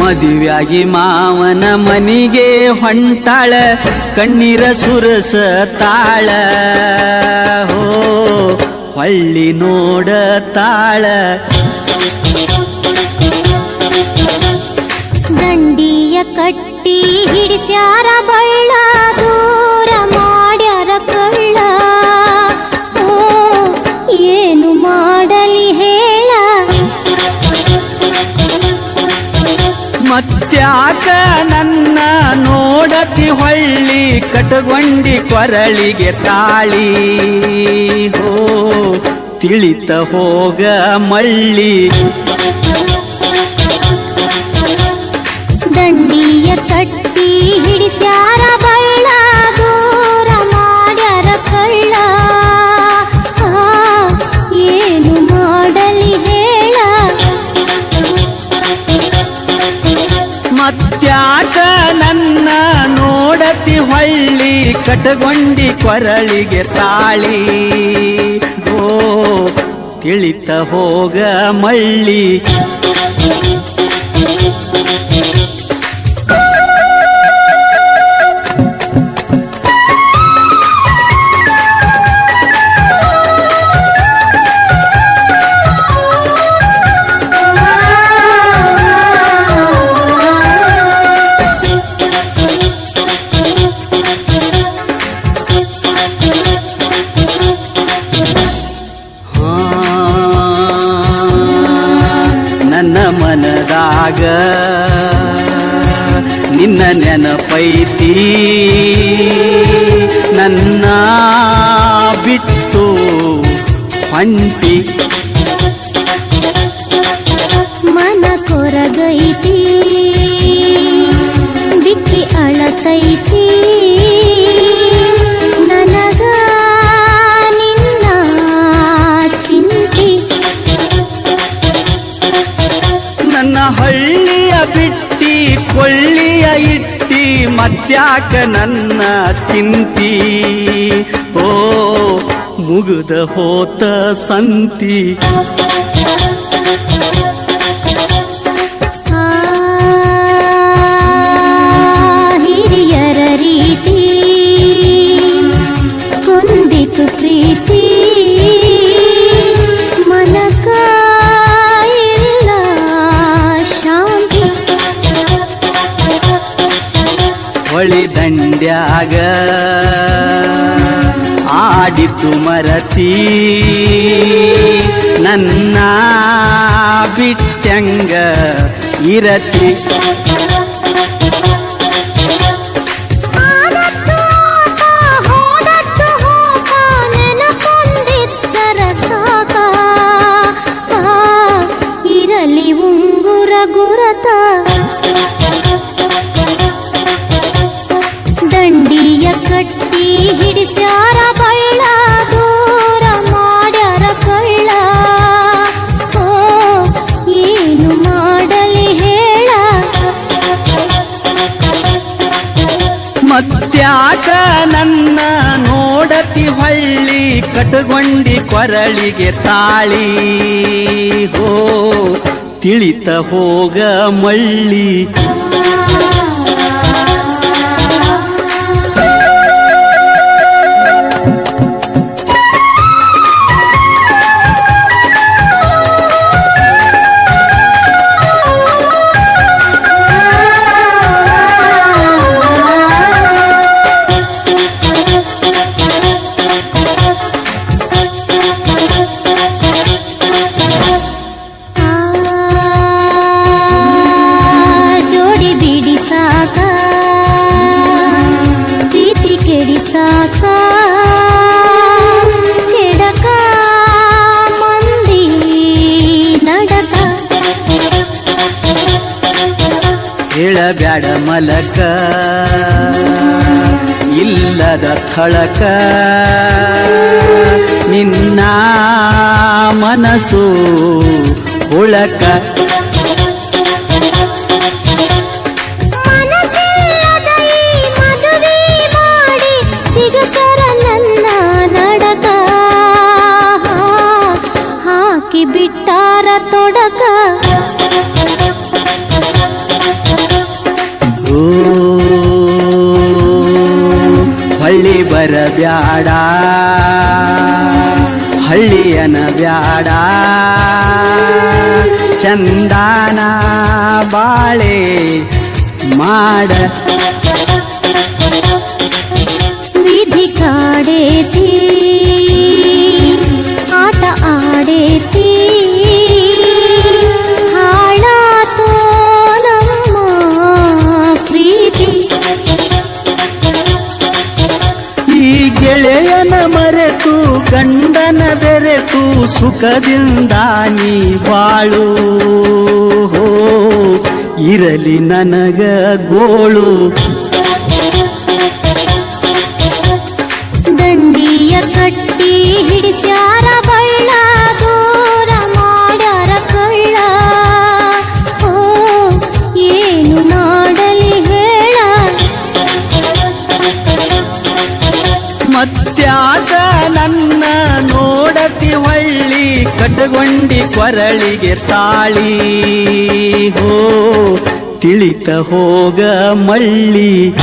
ಮದುವ್ಯಾಗಿ ಮಾವನ ಮನಿಗೆ ಹೊಂಟಾಳ ಕಣ್ಣೀರ ಸುರಸ ತಾಳ ಹೋ ಹೊಳ್ಳಿ ನೋಡ ತಾಳ ದಂಡಿಯ ಕಟ್ಟಿ ಹಿಡಿಸ್ಯಾರ ಬಳ್ಳ ಹೊಳ್ಳಿ ಕಟಗೊಂಡಿ ಕೊರಳಿಗೆ ತಾಳಿ. ಹೋ ತಿಳಿತ ಹೋಗ ಮಳ್ಳಿ. ಕಟಗೊಂಡಿ ಕೊರಳಿಗೆ ತಾಳಿ. ಓ ತಿಳಿತ ಹೋಗ ಮಳ್ಳಿ. ನಿನ್ನ ನೆನಪೈತಿ. ನನ್ನ ಬಿಟ್ಟು ಹೊಂಟಿ ಕೊಳ್ಳಿಯ ಇಟ್ಟಿ ಮತ್ಯಾಕ ನನ್ನ ಚಿಂತಿ. ಓ ಮುಗುದ ಹೋತ ಸಂತಿ. ದಂಡ್ಯಾಗ ಆಡಿತು ಮರತಿ. ನನ್ನ ಬಿಟ್ಟಂಗ ಇರತಿ. ಮತ್ತ್ಯಾಕ ನನ್ನ ನೋಡತಿ ಹೊಳ್ಳಿ ಕಟಗೊಂಡಿ ಕೊರಳಿಗೆ ತಾಳಿ. ಹೋ ತಿಳಿತ ಹೋಗ ಮಳ್ಳಿ. ಹೇಳಬ್ಯಾಡ ಮಲಕ. ಇಲ್ಲದ ಥಳಕ. ನಿನ್ನ ಮನಸ್ಸು ಹುಳಕ ಬರಬ್ಯಾಡ ಹಳ್ಳಿಯನ ಬ್ಯಾಡ. ಚಂದಾನ ಬಾಳೆ ಮಾಡ. ವಿಧಿ ಕಾಡೇತಿ ಗೆಳೆಯನ ಮರೆತು ಗಂಡನ ಬೆರೆತು ಸುಖದಿಂದ ನೀ ಬಾಳು. ಇರಲಿ ನನಗ ಗೋಳು. ಕಟಗೊಂಡಿ ಕೊರಳಿಗೆ ತಾಳಿ. ಹೋ ತಿಳಿತ ಹೋಗ ಮಳ್ಳಿ.